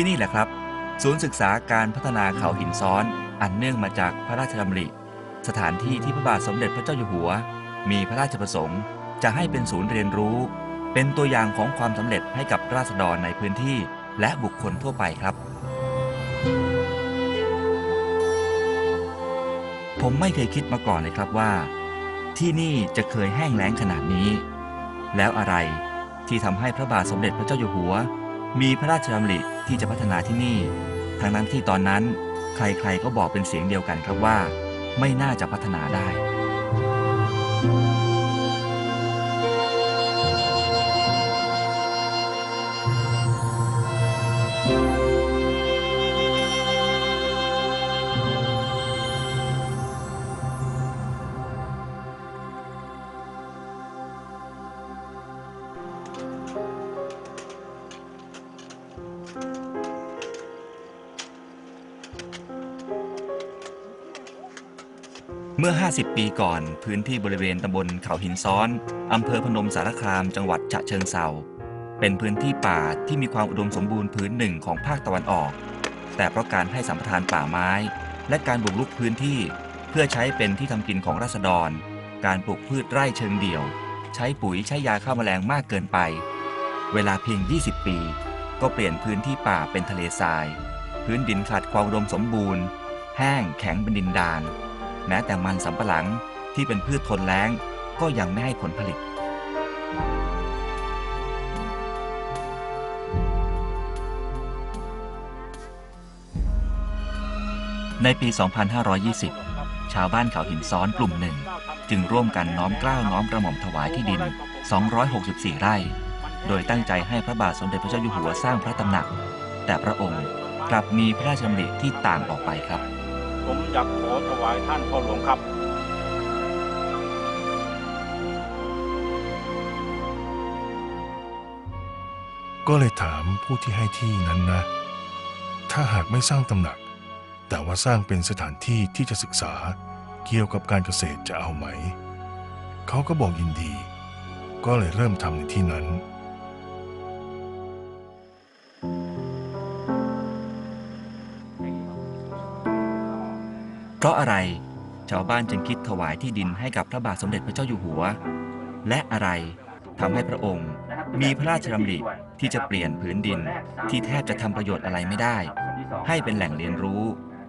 ที่นี่แหละครับ ศูนย์ศึกษาการพัฒนาเขาหินซ้อน อันเนื่องมาจากพระราชดำริ สถานที่ที่พระบาทสมเด็จพระเจ้าอยู่หัว มีพระราชประสงค์ จะให้เป็นศูนย์เรียนรู้ เป็นตัวอย่างของความสำเร็จให้กับราษฎรในพื้นที่ และบุคคลทั่วไปครับ ผมไม่เคยคิดมาก่อนเลยครับว่า ที่นี่จะเคยแห้งแล้งขนาดนี้ แล้วอะไรที่ทำให้พระบาทสมเด็จพระเจ้าอยู่หัว มีพระราชดำริที่จะพัฒนาที่นี่ทางนั้นที่ตอนนั้น ใครๆก็บอกเป็นเสียงเดียวกันครับว่า ไม่น่าจะพัฒนาได้ เมื่อ 50 ปีก่อน พื้นที่บริเวณตำบลเขาหินซ้อน อำเภอพนมสารคาม จังหวัดฉะเชิงเซา เป็นพื้นที่ป่าที่มีความอุดมสมบูรณ์พื้นหนึ่งของภาคตะวันออก แต่เพราะการให้สัมปทานป่าไม้ และการบุกรุกพื้นที่ เพื่อใช้เป็นที่ทำกินของราษฎร การปลูกพืชไร่เชิงเดี่ยว ใช้ปุ๋ยใช้ยาฆ่าแมลงมากเกินไป เวลาเพียง 20 ปี ก็เปลี่ยนพื้นที่ป่าเป็นทะเลทราย พื้นดินขาดความอุดมสมบูรณ์ แห้งแข็งเป็นดินดาน แม้แต่มันสำปะหลังที่เป็นพืชทนแล้งก็ยังไม่ให้ผลผลิต ในปี 2520 ชาวบ้านเขาหินซ้อนกลุ่มหนึ่ง จึงร่วมกันน้อมกล้าวน้อมกระหม่อมถวายที่ดิน 264 ไร่ โดยตั้งใจให้พระบาทสมเด็จพระเจ้าอยู่หัวสร้างพระตำหนัก แต่พระองค์กลับมีพระราชดำริที่ต่างออกไปครับ อยากขอถวายท่านพ่อหลวงครับก็เลยถามผู้ที่ให้ที่นั้นนะ ถ้าหากไม่สร้างตำหนัก แต่ว่าสร้างเป็นสถานที่ที่จะศึกษาเกี่ยวกับการเกษตรจะเอาไหม เขาก็บอกยินดี ก็เลยเริ่มทำในที่นั้น เพราะอะไรชาวบ้านจึงคิดถวายที่ดินให้กับพระบาทสมเด็จพระเจ้าอยู่หัว และอะไรทำให้พระองค์ มีพระราชดำริที่จะเปลี่ยนผืนดินที่แทบจะทำประโยชน์อะไรไม่ได้ ให้เป็นแหล่งเรียนรู้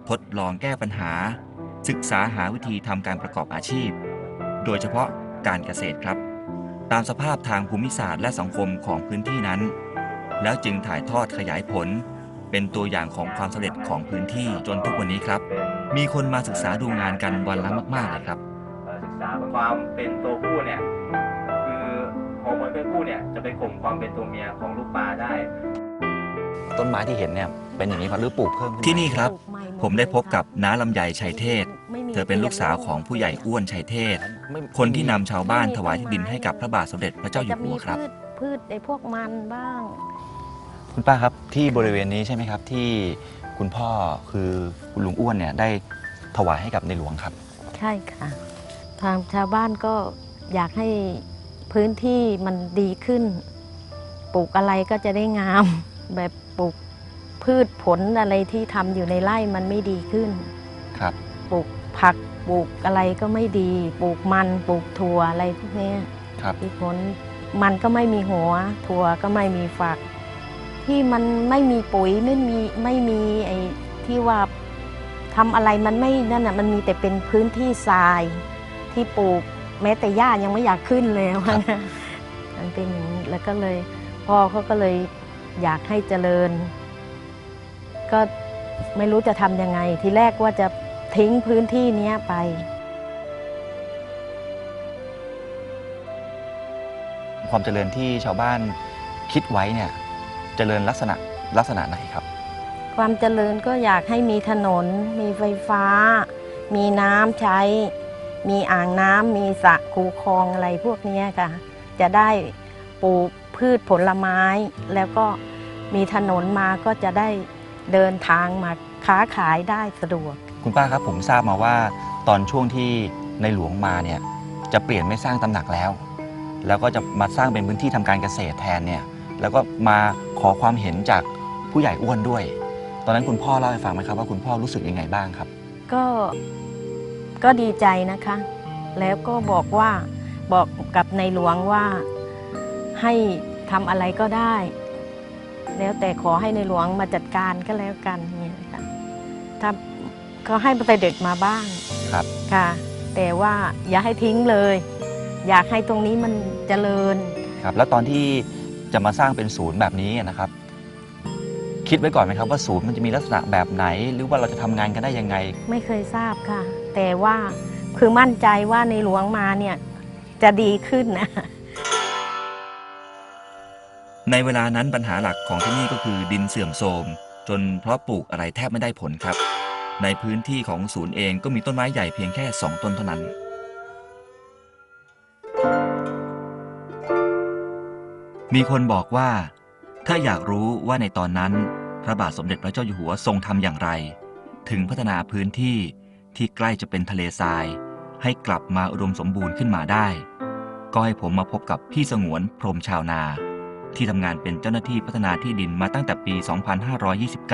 ทดลองแก้ปัญหา ศึกษาหาวิธีทำการประกอบอาชีพ โดยเฉพาะการเกษตรครับ ตามสภาพทางภูมิศาสตร์และสังคมของพื้นที่นั้น แล้วจึงถ่ายทอดขยายผล เป็นตัวอย่างของความสำเร็จของพื้นที่จนทุกวันนี้ครับ มีคนมาศึกษาดูงานกันวันละมาก ๆ เลยครับเอ่อศึกษาความเป็นตัวผู้เนี่ยคือฮอร์โมนเพศผู้เนี่ยจะไปข่มความเป็นตัวเมียของลูกปลาได้ ต้นไม้ที่เห็นเนี่ยเป็นอย่างนี้ครับหรือปลูกเพิ่มขึ้นมาที่นี่ครับปลูกใหหดผมได้พบกับเลยน้าลำไยชัยเทศไม่มีเธอเป็นลูกสาวของผู้ใหญ่อ้วนชัยเทศ ไม่คนที่นำชาวบ้านถวายที่ดินให้กับพระบาทสมเด็จพระเจ้าอยู่หัวครับ จะมีพืชพืชไอ้พวกมันบ้าง คุณป้าครับที่บริเวณนี้ใช่ไหมครับ ที่คุณพ่อคือคุณลุงอ้วนเนี่ยได้ถวายให้กับในหลวงครับ ใช่ค่ะ ทางชาวบ้านก็อยากให้พื้นที่มันดีขึ้น ปลูกอะไรก็จะได้งาม แบบปลูกพืชผลอะไรที่ทำอยู่ในไร่มันไม่ดีขึ้น ครับ ปลูกผักปลูกอะไรก็ไม่ดี ปลูกมันปลูกถั่วอะไรพวกเนี้ยครับที่ผลมันก็ไม่มีหัว ถั่วก็ไม่มีฝัก ที่มันไม่มีปุ๋ยไม่มีไม่มีไอ้ที่ว่าทำอะไรมันไม่นั่นน่ะมันมีแต่เป็นพื้นที่ทรายที่ปลูกแม้แต่หญ้ายังไม่อยากขึ้นเลยว่างั้นมันเป็นอย่างนี้แล้วก็เลยพ่อเขาก็เลยอยากให้เจริญ ก็ไม่รู้จะทำยังไง ทีแรกว่าจะทิ้งพื้นที่เนี้ยไป ความเจริญที่ชาวบ้านคิดไว้เนี่ย เจริญลักษณะลักษณะไหนครับ ความเจริญก็อยากให้มีถนน มีไฟฟ้า มีน้ำใช้ มีอ่างน้ำมีสระคูคลองอะไรพวกเนี้ยค่ะ จะได้ปลูกพืชผลไม้ แล้วก็มีถนนมาก็จะได้เดินทางมาค้าขายได้สะดวก คุณป้าครับผมทราบมาว่าตอนช่วงที่ในหลวงมาเนี่ยจะเปลี่ยนไม่สร้างตำหนักแล้ว แล้วก็จะมาสร้างเป็นพื้นที่ทำการเกษตรแทนเนี่ย แล้วก็มาขอความเห็นจากผู้ใหญ่อ้วนด้วย ตอนนั้นคุณพ่อเล่าให้ฟังไหมครับว่าคุณพ่อรู้สึกยังไงบ้างครับ ก็ก็ดีใจนะคะ แล้วก็บอกว่าบอกกับในหลวงว่าให้ทำอะไรก็ได้ แล้วแต่ขอให้ในหลวงมาจัดการก็แล้วกันเนี่ยค่ะถ้าก็ให้ไปเด็กมาบ้างครับค่ะ แต่ว่าอย่าให้ทิ้งเลย อยากให้ตรงนี้มันเจริญครับ แล้วตอนที่ จะมาสร้างเป็นศูนย์แบบนี้นะครับ คิดไว้ก่อนไหมครับว่าศูนย์มันจะมีลักษณะแบบไหน หรือว่าเราจะทำงานกันได้ยังไง ไม่เคยทราบค่ะ แต่ว่าคือมั่นใจว่าในหลวงมาเนี่ยจะดีขึ้นนะ ในเวลานั้นปัญหาหลักของที่นี่ก็คือดินเสื่อมโทรมจนเพราะปลูกอะไรแทบไม่ได้ผลครับ ในพื้นที่ของศูนย์เองก็มีต้นไม้ใหญ่เพียงแค่ 2 ต้นเท่านั้น มีคนบอกว่า ถ้าอยากรู้ว่าในตอนนั้น พระบาทสมเด็จพระเจ้าอยู่หัวทรงทำอย่างไร ถึงพัฒนาพื้นที่ที่ใกล้จะเป็นทะเลทราย ให้กลับมาอุดมสมบูรณ์ขึ้นมาได้ ก็ให้ผมมาพบกับพี่สงวนพรมชาวนา ที่ทำงานเป็นเจ้าหน้าที่พัฒนาที่ดินมาตั้งแต่ปี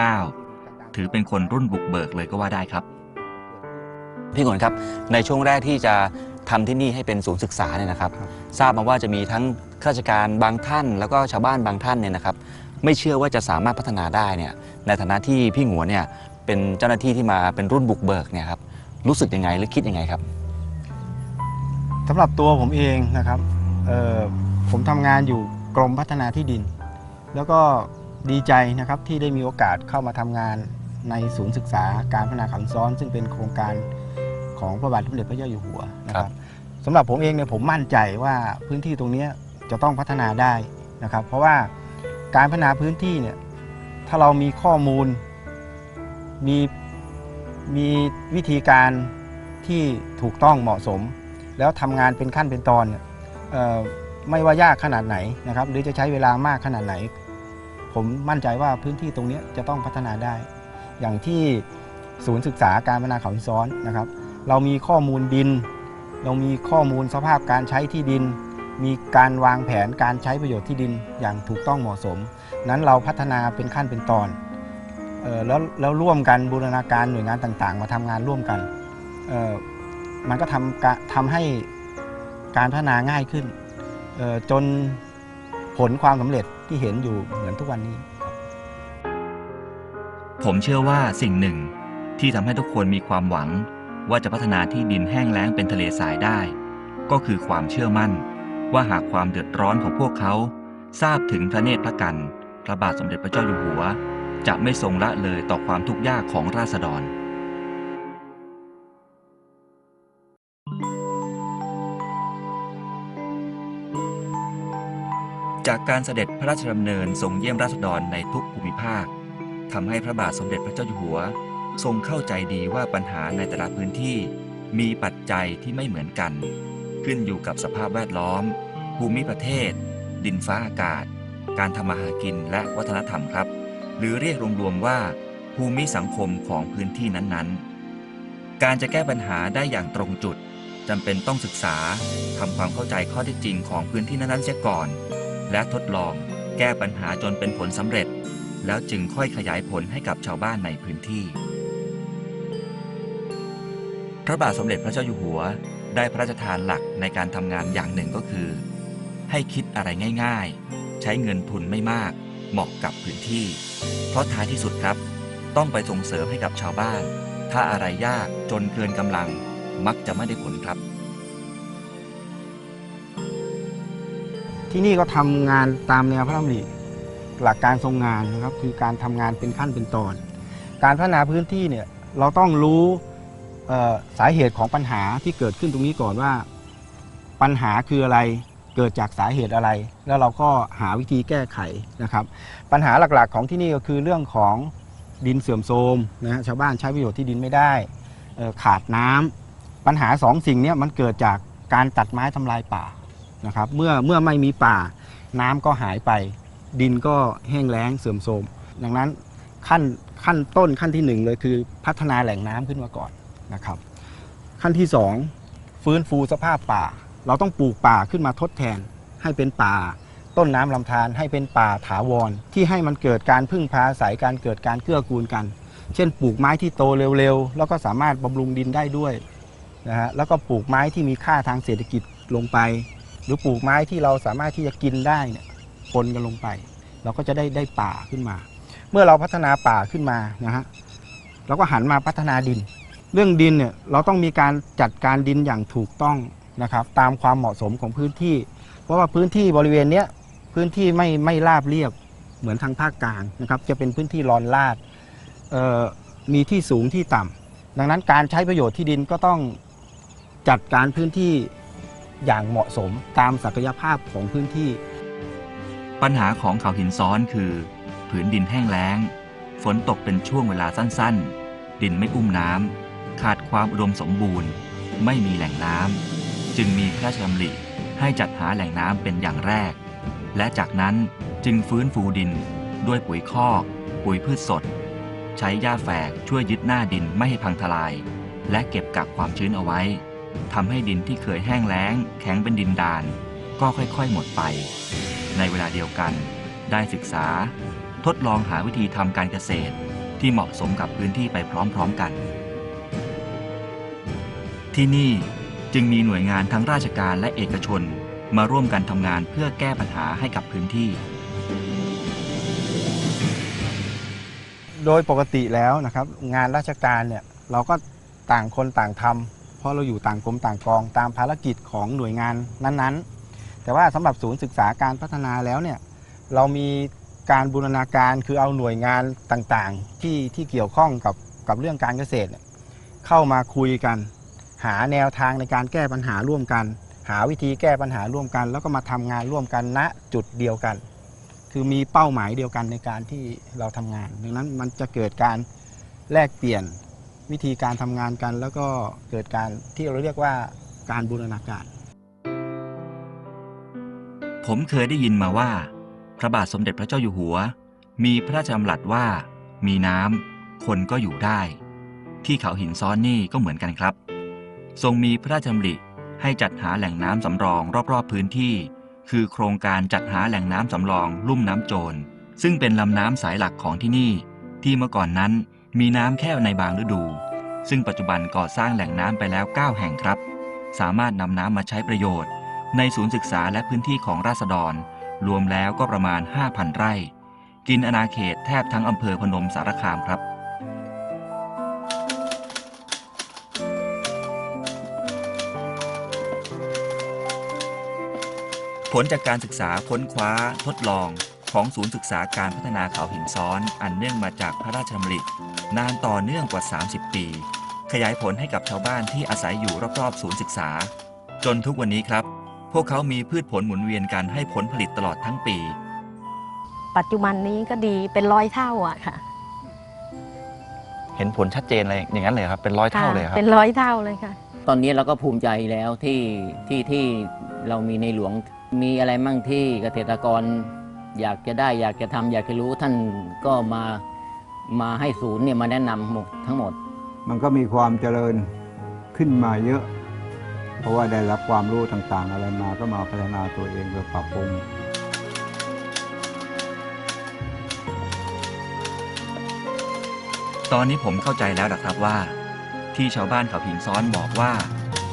2529 ถือเป็นคนรุ่นบุกเบิกเลยก็ว่าได้ครับ พี่หนครับในช่วงแรกที่จะ ทำที่นี่ให้เป็นศูนย์ศึกษาเนี่ยนะครับ ทราบมาว่าจะมีทั้งข้าราชการบางท่าน แล้วก็ชาวบ้านบางท่านเนี่ยนะครับ ไม่เชื่อว่าจะสามารถพัฒนาได้เนี่ยในฐานะที่พี่หงวเนี่ยเป็นเจ้าหน้าที่ที่มาเป็นรุ่นบุกเบิกเนี่ยครับรู้สึกยังไงหรือคิดยังไงครับสำหรับตัวผมเองนะครับผมทำงานอยู่กรมพัฒนาที่ดิน แล้วก็ดีใจนะครับที่ได้มีโอกาสเข้ามาทำงานในศูนย์ศึกษาการพัฒนาขันซ้อน ซึ่งเป็นโครงการ ของพระบาทสมเด็จพระเจ้าอยู่หัวนะคครัรับบสำหรับผมเองเนี่ยผมมั่นใจว่าพื้นที่ตรงเนี้ยจะต้องพัฒนาได้นะครับ เพราะว่าการพัฒนาพื้นที่เนี่ยถ้าเรามีข้อมูล มีมีวิธีการที่ถูกต้องเหมาะสม แล้วทำงานเป็นขั้นเป็นตอนเนี่ยเอ่อไม่ว่ายากขนาดไหนนะครับ หรือจะใช้เวลามากขนาดไหน ผมมั่นใจว่าพื้นที่ตรงเนี้ยจะต้องพัฒนาได้ อย่างที่ศูนย์ศึกษาการพัฒนาเขาหินซ้อนนะครับ เรามีข้อมูลดิน เรามีข้อมูลสภาพการใช้ที่ดิน มีการวางแผนการใช้ประโยชน์ที่ดินอย่างถูกต้องเหมาะสม นั้นเราพัฒนาเป็นขั้นเป็นตอนออแล้วแล้วร่วมกันบูรณาการหน่วยงานต่างๆ มาทำงานร่วมกันมันก็ทำกะทำให้การพัฒนาง่ายขึ้นจนผลความสำเร็จที่เห็นอยู่เหมือนทุกวันนี้ ผมเชื่อว่าสิ่งหนึ่งที่ทำให้ทุกคนมีความหวัง ว่าจะพัฒนาที่ดินแห้งแล้งเป็นทะเลทรายได้ ก็คือความเชื่อมั่น ว่าหากความเดือดร้อนของพวกเขา ทราบถึงพระเนตรพระกันพระบาทสมเด็จพระเจ้าอยู่หัว จะไม่ทรงละเลยต่อความทุกข์ยากของราษฎรจากการเสด็จพระราชดำเนินทรงเยี่ยมราษฎรในทุกภูมิภาคทำให้พระบาทสมเด็จพระเจ้าอยู่หัว ทรงเข้าใจดีว่าปัญหาในแต่ละพื้นที่ มีปัจจัยที่ไม่เหมือนกัน ขึ้นอยู่กับสภาพแวดล้อม ภูมิประเทศ ดินฟ้าอากาศ การทำมาหากินและวัฒนธรรมครับ หรือเรียกรวมๆว่า ภูมิสังคมของพื้นที่นั้นๆ การจะแก้ปัญหาได้อย่างตรงจุดจำเป็นต้องศึกษาทำความเข้าใจข้อเท็จจริงของพื้นที่นั้นๆเสียก่อน และทดลองแก้ปัญหาจนเป็นผลสำเร็จ แล้วจึงค่อยขยายผลให้กับชาวบ้านในพื้นที่ พระบาทสมเด็จพระเจ้าอยู่หัว ได้พระราชทานหลักในการทำงานอย่างหนึ่งก็คือ ให้คิดอะไรง่ายๆ ใช้เงินทุนไม่มาก เหมาะกับพื้นที่ เพราะท้ายที่สุดครับ ต้องไปส่งเสริมให้กับชาวบ้าน ถ้าอะไรยากจนเกินกำลัง มักจะไม่ได้ผลครับ ที่นี่ก็ทำงานตามแนวพระราชดำริหลักการทรงงานนะครับ คือการทำงานเป็นขั้นเป็นตอน การพัฒนาพื้นที่เนี่ยเราต้องรู้ สาเหตุของปัญหาที่เกิดขึ้นตรงนี้ก่อนว่า ปัญหาคืออะไรเกิดจากสาเหตุอะไร แล้วเราก็หาวิธีแก้ไขนะครับ ปัญหาหลักๆของที่นี่ก็คือเรื่องของดินเสื่อมโทรมนะฮะชาวบ้านใช้ประโยชน์ที่ดินไม่ได้ขาดน้ำปัญหาสองสิ่งนี้มันเกิดจากการตัดไม้ทำลายป่านะครับเมื่อเมื่อไม่มีป่า น้ำก็หายไป ดินก็แห้งแล้งเสื่อมโทรมดังนั้นขั้นขั้นต้นขั้นที่หนึ่งเลยคือพัฒนาแหล่งน้ำขึ้นมาก่อน นะครับ ขั้นที่สองฟื้นฟูสภาพป่า เราต้องปลูกป่าขึ้นมาทดแทน ให้เป็นป่า ต้นน้ำลำธารให้เป็นป่าถาวร ที่ให้มันเกิดการพึ่งพาอาศัยการเกิดการเกื้อกูลกัน เช่น ปลูกไม้ที่โตเร็วๆ แล้วก็สามารถบำรุงดินได้ด้วยนะฮะแล้วก็ปลูกไม้ที่มีค่าทางเศรษฐกิจลงไป หรือปลูกไม้ที่เราสามารถที่จะกินได้เนี่ยปนกันลงไป เราก็จะได้ได้ป่าขึ้นมา เมื่อเราพัฒนาป่าขึ้นมานะฮะเราก็หันมาพัฒนาดิน เรื่องดินเนี่ยเราต้องมีการจัดการดินอย่างถูกต้องนะครับ ตามความเหมาะสมของพื้นที่ เพราะว่าพื้นที่บริเวณเนี้ยพื้นที่ไม่ไม่ราบเรียบเหมือนทางภาคกลางนะครับ จะเป็นพื้นที่รอนลาดมีที่สูงที่ต่ำดังนั้นการใช้ประโยชน์ที่ดินก็ต้องจัดการพื้นที่อย่างเหมาะสมตามศักยภาพของพื้นที่ ปัญหาของเขาหินซ้อนคือ ผืนดินแห้งแล้ง ฝนตกเป็นช่วงเวลาสั้น ๆ ดินไม่อุ้มน้ำขา ความอุดมสมบูรณ์ ไม่มีแหล่งน้ำจึงมีพระราชดำริให้จัดหาแหล่งน้ำเป็นอย่างแรก และจากนั้นจึงฟื้นฟูดินด้วยปุ๋ยคอก ปุ๋ยพืชสด ใช้หญ้าแฝกช่วยยึดหน้าดินไม่ให้พังทลาย และเก็บกักความชื้นเอาไว้ทำให้ดินที่เคยแห้งแล้ง แข็งเป็นดินดาน ก็ค่อยๆหมดไป ในเวลาเดียวกัน ได้ศึกษา ทดลองหาวิธีทำการเกษตรที่เหมาะสมกับพื้นที่ไปพร้อมๆกัน ที่นี่จึงมีหน่วยงานทั้งราชการและเอกชนมาร่วมกันทำงานเพื่อแก้ปัญหาให้กับพื้นที่ โดยปกติแล้วนะครับ งานราชการเนี่ยเราก็ต่างคนต่างทำเพราะเราอยู่ต่างกรมต่างกองตามภารกิจของหน่วยงานนั้นๆ แต่ว่าสำหรับศูนย์ศึกษาการพัฒนาแล้วเนี่ยเรามีการบูรณาการคือเอาหน่วยงานต่างๆ ที่ที่เกี่ยวข้องกับกับเรื่องการเกษตรเนี่ยเข้ามาคุยกัน หาแนวทางในการแก้ปัญหาร่วมกัน หาวิธีแก้ปัญหาร่วมกัน แล้วก็มาทำงานร่วมกันณจุดเดียวกัน คือมีเป้าหมายเดียวกันในการที่เราทำงาน ดังนั้นมันจะเกิดการแลกเปลี่ยนวิธีการทำงานกัน แล้วก็เกิดการที่เราเรียกว่าการบูรณาการ ผมเคยได้ยินมาว่า พระบาทสมเด็จพระเจ้าอยู่หัว มีพระราชดำรัสว่า มีน้ำคนก็อยู่ได้ ที่เขาหินซ้อนนี่ก็เหมือนกันครับ ทรงมีพระราชดำริให้จัดหาแหล่งน้ำสำรองรอบๆพื้นที่ คือโครงการจัดหาแหล่งน้ำสำรองลุ่มน้ำโจร ซึ่งเป็นลำน้ำสายหลักของที่นี่ ที่เมื่อก่อนนั้นมีน้ำแค่ในบางฤดู ซึ่งปัจจุบันก่อสร้างแหล่งน้ำไปแล้ว 9 แห่งครับ สามารถนำน้ำมาใช้ประโยชน์ ในศูนย์ศึกษาและพื้นที่ของราษฎร รวมแล้วก็ประมาณ 5,000 ไร่ กินอาณาเขตแทบทั้งอำเภอพนมสารคามครับ ลจากการศึกษาค้นคว้าทดลองของศูนย์ศึกษาการพัฒนาเขาหินซ้อน อันเนื่องมาจากพระราชดำรินานต่อเนื่องกว่า 30 ปี ขยายผลให้กับชาวบ้านที่อาศัยอยู่รอบๆ ศูนย์ศึกษา จนทุกวันนี้ครับ พวกเขามีพืชผลหมุนเวียนกันให้ผลผลิตตลอดทั้งปี ปัจจุบันนี้ก็ดีเป็นร้อยเท่าอะค่ะ เห็นผลชัดเจนเลยอย่างนั้นเลยครับเป็นร้อยเท่าเลยครับเป็นร้อยเท่าเลยค่ะ ตอนนี้เราก็ภูมิใจแล้วที่ที่ที่เรามีในหลวง มีอะไรมั่งที่เกษตรกรอยากจะได้อยากจะทำอยากจะรู้ท่านก็มามาให้ศูนย์เนี่ยมาแนะนำหมดทั้งหมด มันก็มีความเจริญขึ้นมาเยอะ เพราะว่าได้รับความรู้ต่างๆ อะไรมาก็มาพัฒนาตัวเองโดยปรับปรุงตอนนี้ผมเข้าใจแล้วนะครับว่า ที่ชาวบ้านเขาหินซ้อนบอกว่า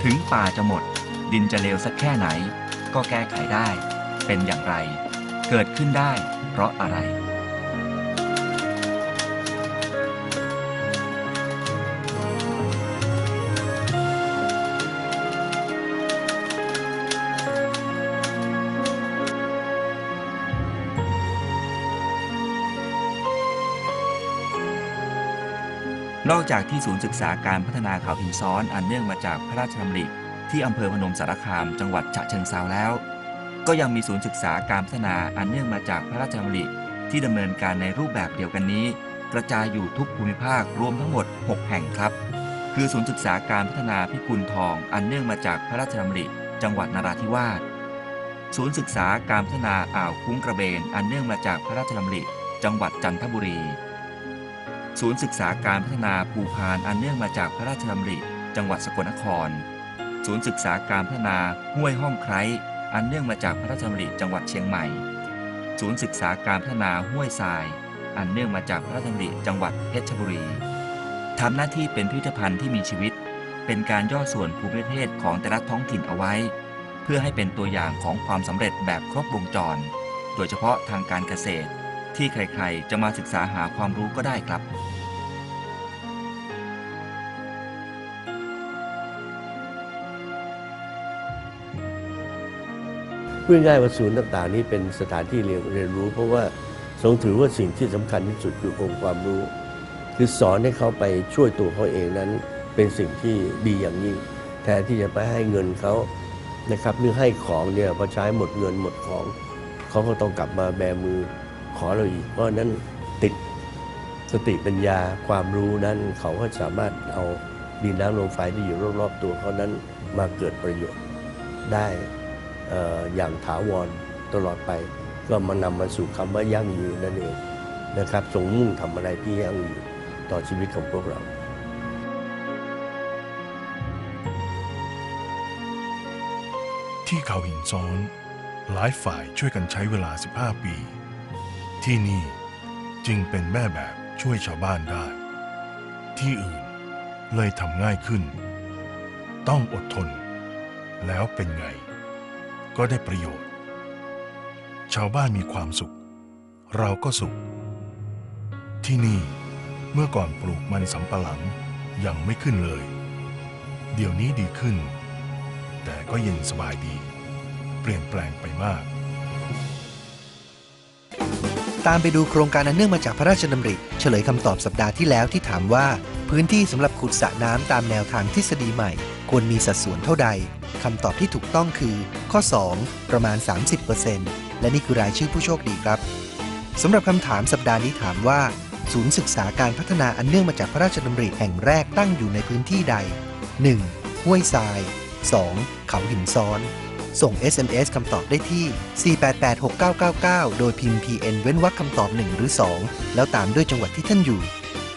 ถึงป่าจะหมด ดินจะเลวสักแค่ไหน ก็แก้ไขได้ เป็นอย่างไร เกิดขึ้นได้ เพราะอะไร นอกจากที่ศูนย์ศึกษาการพัฒนาเขาหินซ้อนอันเนื่องมาจากพระราชดำริ ที่อำเภอพนมสารคาม จังหวัดฉะเชิงเซาแล้ว ก็ยังมีศูนย์ศึกษาการพัฒนาอันเนื่องมาจากพระราชดำริที่ดำเนินการในรูปแบบเดียวกันนี้ กระจายอยู่ทุกภูมิภาครวมทั้งหมด 6 แห่งครับ คือศูนย์ศึกษาการพัฒนาพิกุลทอง อันเนื่องมาจากพระราชดำริ จังหวัดนราธิวาสศูนย์ศึกษาการพัฒนาอ่าวคุ้งกระเบน อันเนื่องมาจากพระราชดำริ จังหวัดจันทบุรี ศูนย์ศึกษาการพัฒนาภูพานอันเนื่องมาจากพระราชดำริ จังหวัดสกลนคร ศูนย์ศึกษาการพัฒนาห้วยห้องไคร้อันเนื่องมาจากพระราชดำริจังหวัดเชียงใหม่ ศูนย์ศึกษาการพัฒนาห้วยทราย อันเนื่องมาจากพระราชดำริจังหวัดเพชรบุรีทำหน้าที่เป็นพิพิธภัณฑ์ที่มีชีวิต เป็นการย่อส่วนภูมิประเทศของแต่ละท้องถิ่นเอาไว้ เพื่อให้เป็นตัวอย่างของความสำเร็จแบบครบวงจร โดยเฉพาะทางการเกษตร ที่ใครๆ จะมาศึกษาหาความรู้ก็ได้ครับ พูดง่ายว่าศูนย์ต่างๆ นี้เป็นสถานที่เรียนเรียนรู้ เพราะว่าทรงถือว่าสิ่งที่สำคัญที่สุดคือองค์ความรู้ คือสอนให้เขาไปช่วยตัวเขาเองนั้น เป็นสิ่งที่ดีอย่างยิ่งแทนที่จะไปให้เงินเขานะครับหรือให้ของเนี่ยพอใช้หมดเงินหมดของเขาก็ต้องกลับมาแบมือขอเราอีกเพราะนั้นติดสติปัญญาความรู้นั้น เขาก็สามารถเอาดินน้ำลมไฟที่อยู่รอบๆตัวเขานั้นมาเกิดประโยชน์ได้ อย่างถาวรตลอดไป ก็มานำมาสู่คำว่ายั่งยืนนั่นเองนะครับทรงมุ่งทำอะไรที่ยั่งยืนต่อชีวิตของพวกเราที่เขาหินซ้อนหลายฝ่ายช่วยกันใช้เวลา 15 ปี ที่นี่จึงเป็นแม่แบบช่วยชาวบ้านได้ ที่อื่นเลยทำง่ายขึ้น ต้องอดทน แล้วเป็นไง ก็ได้ประโยชน์ ชาวบ้านมีความสุข เราก็สุข ที่นี่เมื่อก่อนปลูกมันสำปะหลังยังไม่ขึ้นเลย เดี๋ยวนี้ดีขึ้น แต่ก็เย็นสบายดี เปลี่ยนแปลงไปมาก ตามไปดูโครงการอันเนื่องมาจากพระราชดำริ เฉลยคำตอบสัปดาห์ที่แล้วที่ถามว่า พื้นที่สำหรับขุดสระน้ำตามแนวทางทฤษฎีใหม่ ควรมีสัดส่วนเท่าใด คำตอบที่ถูกต้องคือ ข้อ 2 ประมาณ 30%และนี่คือรายชื่อผู้โชคดีครับสำหรับคำถามสัปดาห์นี้ถามว่า ศูนย์ศึกษาการพัฒนาอันเนื่องมาจากพระราชดำริแห่งแรกตั้งอยู่ในพื้นที่ใด 1. ห้วยทราย 2. เขาหินซ้อน ส่ง SMS คำตอบได้ที่ 4886999 โดยพิมพ์ PN เว้นวรรคคำตอบ 1 หรือ 2 แล้วตามด้วยจังหวัดที่ท่านอยู่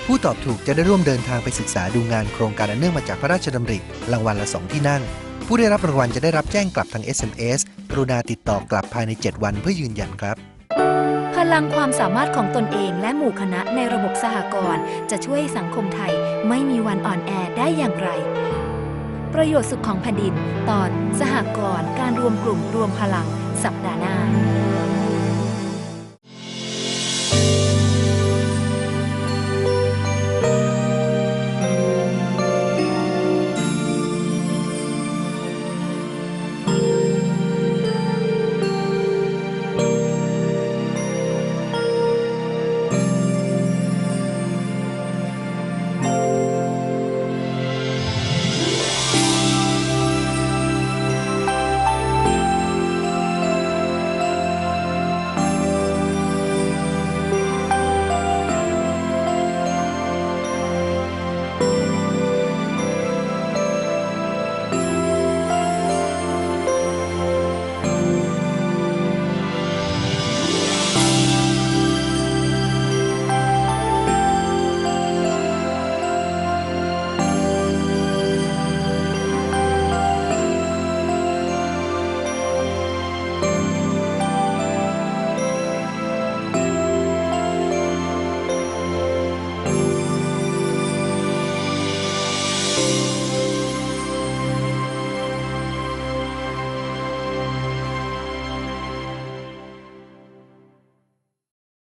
ผู้ตอบถูกจะได้ร่วมเดินทางไปศึกษาดูงานโครงการอันเนื่องมาจากพระราชดำริรางวัลละ 2 ที่นั่ง ผู้ได้รับรางวัลจะได้รับแจ้งกลับทาง SMS กรุณาติดต่อกลับภายใน 7 วันเพื่อยืนยันครับ พลังความสามารถของตนเองและหมู่คณะในระบบสหกรณ์จะช่วยสังคมไทยไม่มีวันอ่อนแอได้อย่างไร ประโยชน์สุขของแผ่นดิน ตอนสหกรณ์การรวมกลุ่มรวมพลังสัปดาห์